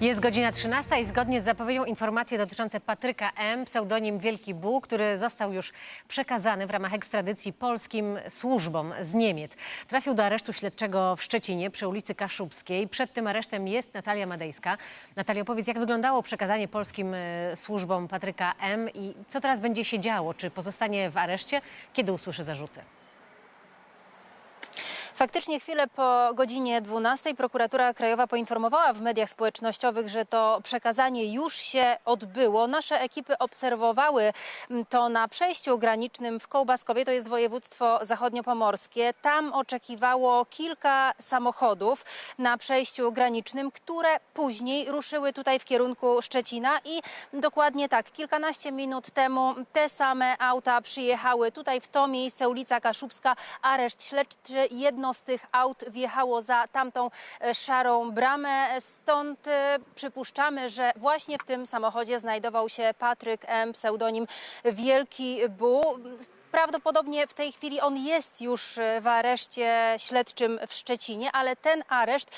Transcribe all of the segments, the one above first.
Jest godzina 13 i zgodnie z zapowiedzią informacje dotyczące Patryka M., pseudonim Wielki Bu, który został już przekazany w ramach ekstradycji polskim służbom z Niemiec. Trafił do aresztu śledczego w Szczecinie przy ulicy Kaszubskiej. Przed tym aresztem jest Natalia Madejska. Natalia, opowiedz, jak wyglądało przekazanie polskim e, służbom Patryka M. i co teraz będzie się działo? Czy pozostanie w areszcie? Kiedy usłyszy zarzuty? Faktycznie chwilę po godzinie 12 prokuratura krajowa poinformowała w mediach społecznościowych, że to przekazanie już się odbyło. Nasze ekipy obserwowały mm, to na przejściu granicznym w Kołbaskowie, to jest województwo zachodniopomorskie. Tam oczekiwało kilka samochodów na przejściu granicznym, które później ruszyły tutaj w kierunku Szczecina i dokładnie tak, kilkanaście minut temu te same auta przyjechały tutaj w to miejsce, ulica Kaszubska, areszt śledczy. Jedno z tych aut wjechało za tamtą e, szarą bramę. Stąd e, przypuszczamy, że właśnie w tym samochodzie znajdował się Patryk M., pseudonim Wielki Bu. Prawdopodobnie w tej chwili on jest już e, w areszcie śledczym w Szczecinie, ale ten areszt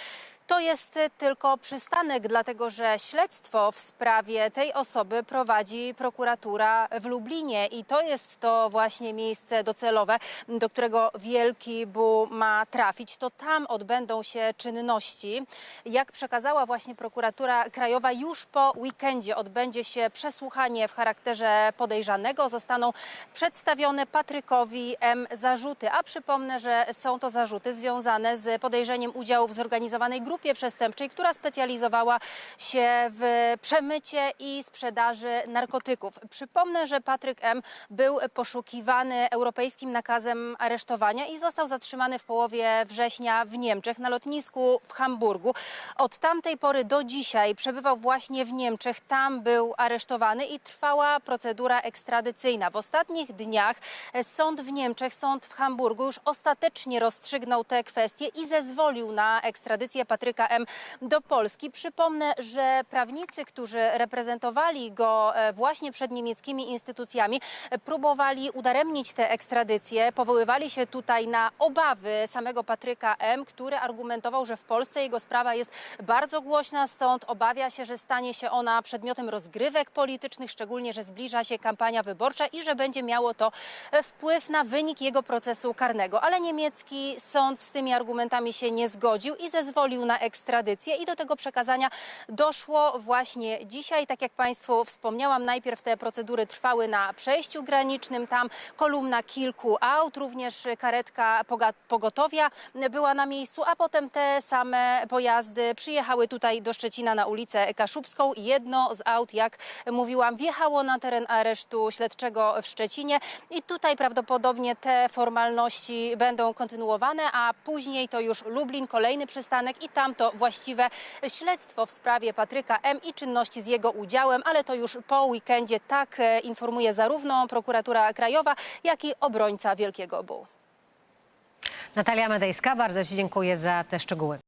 to jest tylko przystanek, dlatego że śledztwo w sprawie tej osoby prowadzi prokuratura w Lublinie i to jest to właśnie miejsce docelowe, do którego Wielki Bu ma trafić. To tam odbędą się czynności. Jak przekazała właśnie prokuratura krajowa, już po weekendzie odbędzie się przesłuchanie w charakterze podejrzanego. Zostaną przedstawione Patrykowi M. zarzuty, a przypomnę, że są to zarzuty związane z podejrzeniem udziału w zorganizowanej grupie przestępczej, która specjalizowała się w przemycie i sprzedaży narkotyków. Przypomnę, że Patryk M. był poszukiwany europejskim nakazem aresztowania i został zatrzymany w połowie września w Niemczech na lotnisku w Hamburgu. Od tamtej pory do dzisiaj przebywał właśnie w Niemczech. Tam był aresztowany i trwała procedura ekstradycyjna. W ostatnich dniach sąd w Niemczech, sąd w Hamburgu już ostatecznie rozstrzygnął te kwestie i zezwolił na ekstradycję Patryka M. do Polski. Przypomnę, że prawnicy, którzy reprezentowali go e, właśnie przed niemieckimi instytucjami, e, próbowali udaremnić tę ekstradycję. Powoływali się tutaj na obawy samego Patryka M., który argumentował, że w Polsce jego sprawa jest bardzo głośna, stąd obawia się, że stanie się ona przedmiotem rozgrywek politycznych, szczególnie, że zbliża się kampania wyborcza i że będzie miało to e, wpływ na wynik jego procesu karnego. Ale niemiecki sąd z tymi argumentami się nie zgodził i zezwolił na ekstradycję i do tego przekazania doszło właśnie dzisiaj. Tak jak Państwu wspomniałam, najpierw te procedury trwały na przejściu granicznym, tam kolumna kilku aut, również karetka pogotowia była na miejscu, a potem te same pojazdy przyjechały tutaj do Szczecina na ulicę Kaszubską. Jedno z aut, jak mówiłam, wjechało na teren aresztu śledczego w Szczecinie i tutaj prawdopodobnie te formalności będą kontynuowane, a później to już Lublin, kolejny przystanek i tam to właściwe śledztwo w sprawie Patryka M. i czynności z jego udziałem, ale to już po weekendzie tak e, informuje zarówno prokuratura krajowa, jak i obrońca Wielkiego Bu. Natalia Madejska, bardzo Ci dziękuję za te szczegóły.